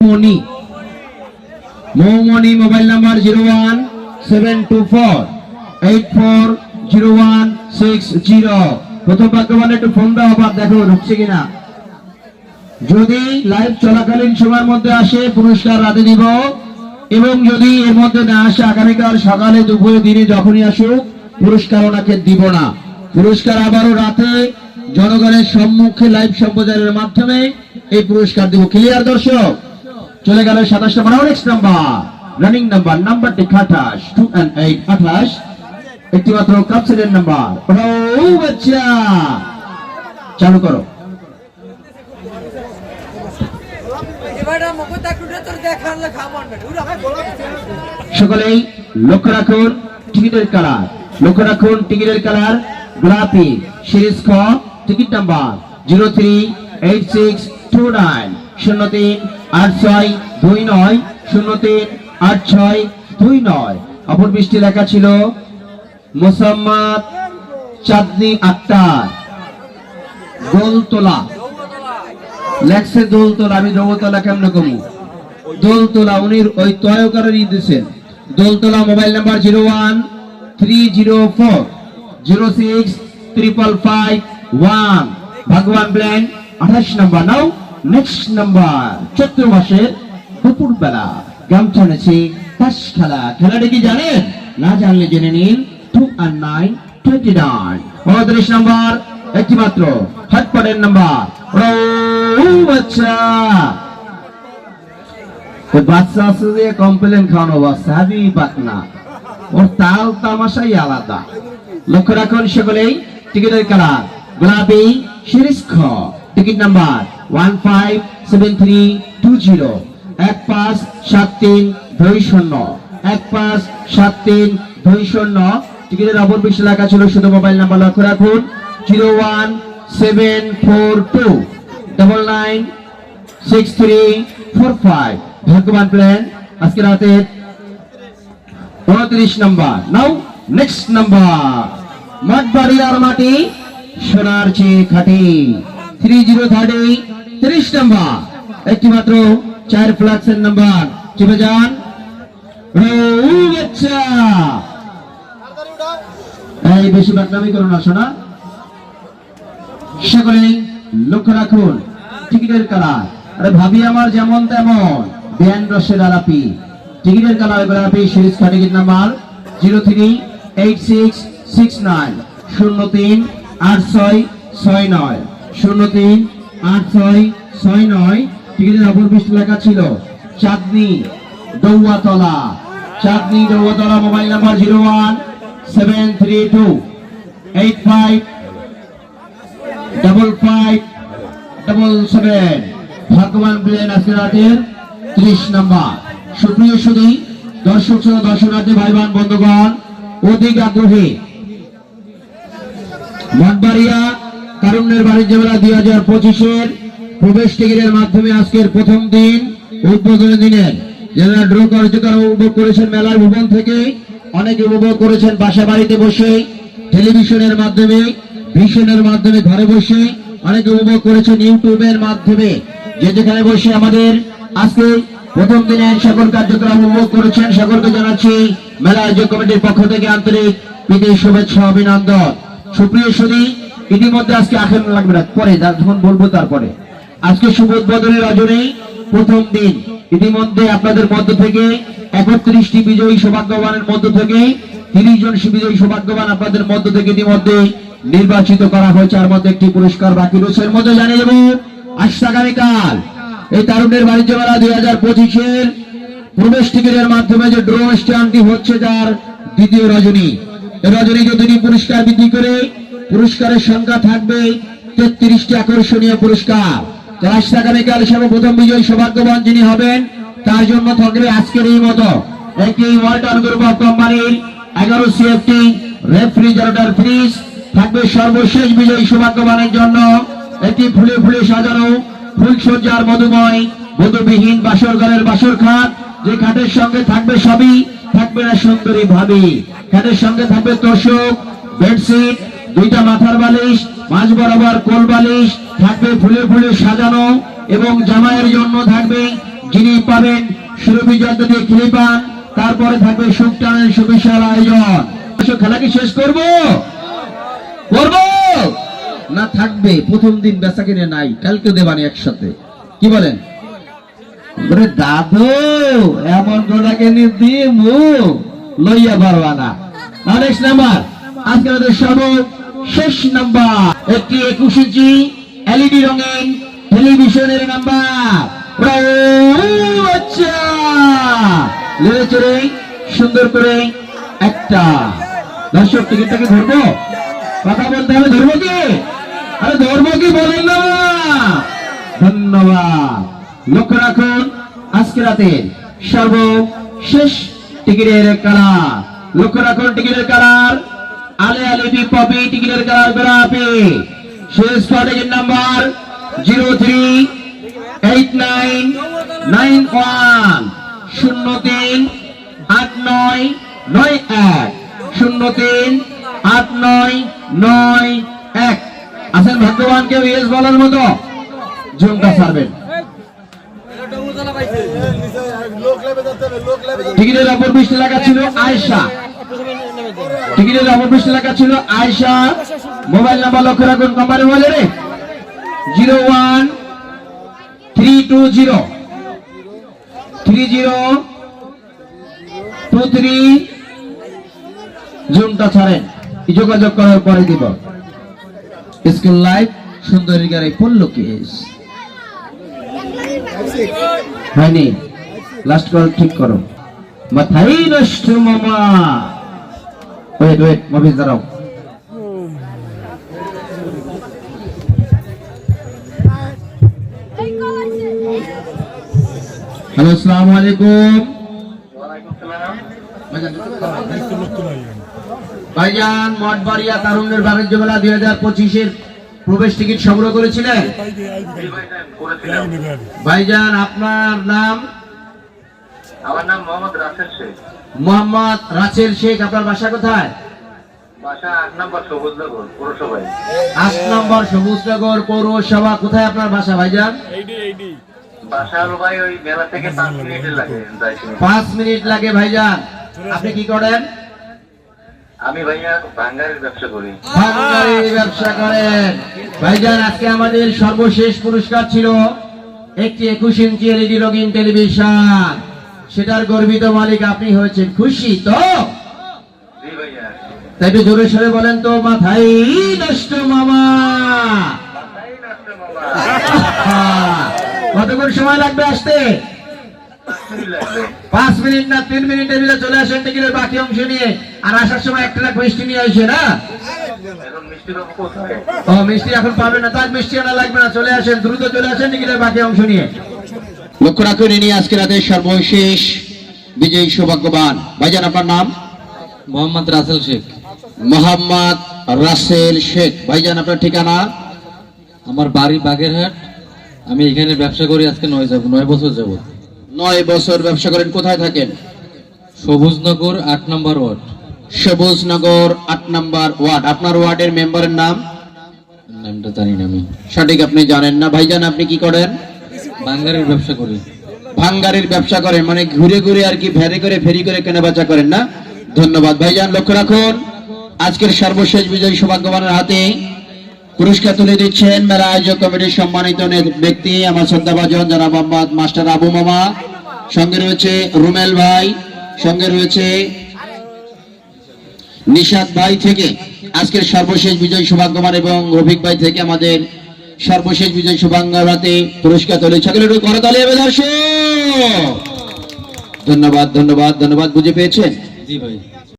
Moni Moumoni mobile number zero one seven two four eight four zero one six zero. প্রথম ভাগ্যবান একটু phone দাও, আবার দেখো ঢুকছে কিনা। যদি লাইভ চলাকালীন সময়ের মধ্যে আসে, পুরস্কার রাতে দিব। এবং যদি এর মধ্যে না আসে, আগামীকাল সকালে দুপুরে দিনে যখনই আসুক, পুরস্কার ওনাকে দিব না। পুরস্কার আবারও রাতে জনগণের সম্মুখে লাইভ সম্প্রচারের মাধ্যমে এই পুরস্কার দিব। ক্লিয়ার দর্শক? চলে গেল সাতাশ নম্বর নেক্সট নাম্বার রানিং নাম্বার নাম্বারটি খাটাস টু অ্যান্ড এইট আঠাশ। একটি মাত্র কাপসেটের নাম্বার চালু করো। সকলেই লক্ষ্য রাখুন, টিকিটের কালার। লক্ষ্য রাখুন, টিকিটের কালার গোলাপি। সিরিজ খ ticket number zero three eight six two nine শূন্য তিন আট ছয় দুই নয় শূন্য তিন, আট ছয় দুই নয়। অপর বৃষ্টি লেখা ছিল, মোসাম্মদ চাঁদনি আক্তার গোলতলা লেখছে দোলতলা, আমি দৌতলা কেমন কমু? দোলতলা, উনি ওই তয়কারেরই দিয়েছেন Doltala mobile number zero one three zero four, zero six triple five, one. ভগবান ব্ল্যান্ড আঠাশ নাম্বার। নাও। নেক্সট নাম্বার চৈত্র মাসের দুপুর বেলা গামছা নেছে তাস খেলা। খেলাটা কি জানেন? না জানলে জেনে নিন। টু আর নাইন টোয়েন্টি নাইন উনত্রিশ নাম্বার একটি মাত্র নাম্বার বাচ্চা আছে যে কমপ্লেন খাওয়ানো বাচ্চা হাবি ওর তাল তামাশাই আলাদা। লক্ষ্য রাখুন সকলেই, টিকিটের কালার, গোলাপি খ। Ticket number one five seven three two এক পাঁচ সাত তিন দুই শূন্য। এক পাঁচ সাত তিন দুই শূন্য। টিকিটের অপর বিশ্ব লেখা ছিল শুধু মোবাইল নাম্বার লক্ষ্য রাখুন। Zero one seven four two. Double nine six three four five ভাগ্যবান প্ল্যান। আজকে রাতে উনত্রিশ number. Now next number. Mathbari আর মাটি, সোনার চেয়ে খাটি। থ্রি জিরো থার্টি তিরিশ নাম্বার। একটি মাত্র চার ফ্লাক্সের নাম্বার। চেপে যান। এই, বেশি বাকনামি করো না শোনা সকলেই লক্ষ্য রাখুন, টিকিটের কালার আরে ভাবি আমার যেমন তেমন। ব্যান রসের আলাপি। টিকিটের কালার গোলাপি series ticket number. Zero three eight six six nine, শূন্য তিন, আট ছয় ছয় নয়, শূন্য তিন আট ছয় ছয় নয় টিকিটের অপর লেখা ছিল, Chandni Dauatala Chandni Dauatala mobile number zero one seven three two eight five double five double seven. ভাগ্যবান প্লেন আজকে রাতের ত্রিশ নাম্বার। সুপ্রিয় সুদী দর্শক সহ দর্শনার্থী ভাই বোন বন্ধুগণ, অধিক আগ্রহী। মঠবাড়িয়া কারুণ্যের বাণিজ্য মেলা দুই হাজার পঁচিশের প্রবেশ টিকিটের মাধ্যমে আজকের প্রথম দিন উদ্বোধনী দিনের। যারা ড্র কার্যক্রম উপভোগ করেছেন মেলার ভবন থেকে। অনেকে উপভোগ করেছেন বাসা বাড়িতে বসে, টেলিভিশনের মাধ্যমে ভিশনের মাধ্যমে ঘরে বসে। অনেকে উপভোগ করেছেন ইউটিউবের মাধ্যমে। যে যেখানে বসে আমাদের আজকে প্রথম দিনের সকল কার্যক্রম উপভোগ করেছেন। সকলকে জানাচ্ছি মেলা আয়োজক কমিটির পক্ষ থেকে আন্তরিক প্রীতি, শুভেচ্ছা, অভিনন্দন। সুপ্রিয় সুদী ইতিমধ্যে আজকে আখের লাগবে না। পরে যখন বলব তারপরে। আজকে শুভ উদ্বোধনের রজনী, প্রথম দিন। ইতিমধ্যে আপনাদের মধ্য থেকে একত্রিশটি বিজয়ী সৌভাগ্যবানের মধ্য থেকে তিরিশ জন বিজয়ী সৌভাগ্যবান আপনাদের মধ্য থেকে ইতিমধ্যে নির্বাচিত করা হয়েছে। আর মধ্যে একটি পুরস্কার বাকি রয়েছে। এর মধ্যে জানিয়ে দেবো, আগামীকাল এই তারুণের বাণিজ্য মেলা দুই হাজার পঁচিশের প্রবেশ টিকিটের মাধ্যমে যে ড্র স্ট্যান্ডটি হচ্ছে, যার দ্বিতীয় রজনী। এই রজনীকে দুটি পুরস্কার বৃদ্ধি করে পুরস্কারের সংখ্যা থাকবে তেত্রিশটি আকর্ষণীয় পুরস্কার। আসছে আগামীকাল সর্বপ্রথম বিজয়ী সৌভাগ্যবান যিনি হবেন, তার জন্য থাকবে আজকের এই মতো। একটি ওয়াল্টন গ্রুপ অফ কোম্পানির এগারো সিএফটি রেফ্রিজারেটর ফ্রিজ থাকবে সর্বশেষ বিজয়ী সৌভাগ্যবানের জন্য। একটি ফুলে ফুলে সাজানো ফুলসজ্জার মধুময়, মধুবিহীন বাসর ঘরের বাসর খাট, যে খাটের সঙ্গে থাকবে সবই, থাকবে না সুন্দরী ভাবি। খাটের সঙ্গে থাকবে তোষক, বেডশিট দুইটা মাথার বালিশ, মাঝ বরাবর কোল বালিশ থাকবে ফুলে ফুলে সাজানো এবং জামাইয়ের জন্য থাকবে যিনি পাবেন সুরভি যন্ত্র দিয়ে খেলে পান তারপরে থাকবে সুখ টানের সুবিশাল আয়োজন। খেলা কি শেষ করব? করব? না, থাকবে। প্রথম দিন বেচা কিনে নাই, কালকে দেবানি একসাথে। কি বলেন? দাদু, এমন গোটাকে দিমু লইয়া পারবা না। নাম্বার। আজকে আমাদের সর্ব শেষ নাম্বার। একটি একুশ ইঞ্চি এলইডি রঙের টেলিভিশনের নাম্বার। ও আচ্ছা লেড়ে চড়ে, সুন্দর করে একটা। দর্শক টিকিটটাকে ধরবো? কথা বলতে হবে, ধরবো কি? আরে ধরবো কি বলেন না। ধন্যবাদ। লক্ষ্য রাখুন, আজকে রাতের সর্বশেষ টিকিটের কালার। লক্ষ্য রাখুন, টিকিটের কালার। আলে আলে বি পপি টিকিটের কালার গোলাপি শেষ ticket number zero three eight nine nine one শূন্য তিন আট নয় নয় এক শূন্য তিন আট নয় নয় এক। আছেন ভাগ্যবান কেউ ইয়েস বলার মতো? ঝুমকা ছাড়বেন। টিকিটের অপর পৃষ্ঠে লেখা ছিল আয়সা টিকিটের অপর পৃষ্ঠে লেখা ছিল আয়সা মোবাইল নাম্বার লক্ষ্য রাখুন কোম্পানি মোবাইলে রে। Zero one three two zero. Three zero two three. জুমটা ছাড়েন। যোগাযোগ করার পরে দিব। স্কুল লাইফ সুন্দরী গাড়ি পড়ল কেস হয়নি। লাস্ট কল ঠিক করো। মাথাই নষ্ট মামা। ওয়েট ওয়েট মফিজ দাঁড়াও হ্যালো আসসালামু ভাইজান, মঠবাড়িয়া তারুণ্যের বাণিজ্য মেলা দুই হাজার পঁচিশের প্রবেশ টিকিট সংগ্রহ করেছিলেন? ভাইজান, আপনার নাম? আমার নাম মোহাম্মদ রাসেল শেখ। মোহাম্মদ রাসেল শেখ আপনার বাসা কোথায়? বাসা আট নম্বর সবুজনগর পৌরসভায়। আট নম্বর সবুজনগর পৌরসভা কোথায় আপনার বাসা ভাইজান? বাসা হলো ভাই ওই মেলা থেকে পাঁচ মিনিটের লাগে পাঁচ মিনিট লাগে ভাইজান। আপনি কি করেন? আমি ভাইয়া ব্যবসা করি। ভাঙ্গারির ব্যবসা করেন। ভাইজান আজকে আমাদের সর্বশেষ পুরস্কার ছিল একটি একুশ ইঞ্চি এলইডি রঙিন টেলিভিশন। সেটার গর্বিত মালিক আপনি হয়েছেন। খুশি তো? তাই একটু জোরে সরে বলেন তো মাথাই নষ্ট মামা। কতক্ষণ সময় লাগবে আসতে? পাঁচ মিনিট মিনিট না তিন মিনিটের ভিতরে চলে আসেন টিকিটের বাকি অংশ নিয়ে। আর আসার সময় একটা লাখ মিষ্টি নিয়ে আসে না? ও মিষ্টি এখন পাবে না তার মিষ্টি আনা লাগবে না চলে আসেন দ্রুত চলে আসেন টিকিটের বাকি অংশ নিয়ে। লক্ষ্য রাখুন ইনি আজকে রাতের সর্বশেষ বিজয়ী সৌভাগ্যবান। ভাইজান আপনার নাম? মোহাম্মদ রাসেল শেখ। মোহাম্মদ রাসেল শেখ। ভাইজান আপনার ঠিকানা? আমার বাড়ি বাগেরহাট। আমি এখানে ব্যবসা করি আজকে নয় যাব নয় বছর যাব। নয় বছর ব্যবসা করেন কোথায় থাকেন? সবুজনগর আট নম্বর ওয়ার্ড। সবুজনগর আট নম্বর ওয়ার্ড। আপনার ওয়ার্ডের মেম্বারের নাম? নামটা জানি না আমি। সঠিক আপনি জানেন না। ভাইজান আপনি কি করেন? বাঙ্গারের ব্যবসা করি। ভাঙ্গারির ব্যবসা করেন মানে ঘুরে ঘুরে আর কি ফেরি করে ফেরি করে কেনা বেচা করেন না? ধন্যবাদ। ভাইজান, লক্ষ্য রাখুন, আজকের সর্বশেষ বিজয়ী সৌভাগ্যবানের হাতে পুরস্কার তুলে দিচ্ছেন মেলা আয়োজক কমিটির সম্মানিত ব্যক্তি, আমার শ্রদ্ধাভাজন যারা মোহাম্মদ মাস্টার আবু মামা। সঙ্গে রয়েছে রুমেল ভাই, সঙ্গে রয়েছে নিশাদ ভাই থেকে আজকের সর্বশেষ বিজয় সৌভাগ্যবান এবং রফিক ভাই থেকে আমাদের সর্বশেষ বিজয় সুবাঙ্গাতে পুরস্কার তোলে সকলে একটু করতালি দর্শক ধন্যবাদ ধন্যবাদ ধন্যবাদ, বুঝে পেয়েছেন? জি ভাই।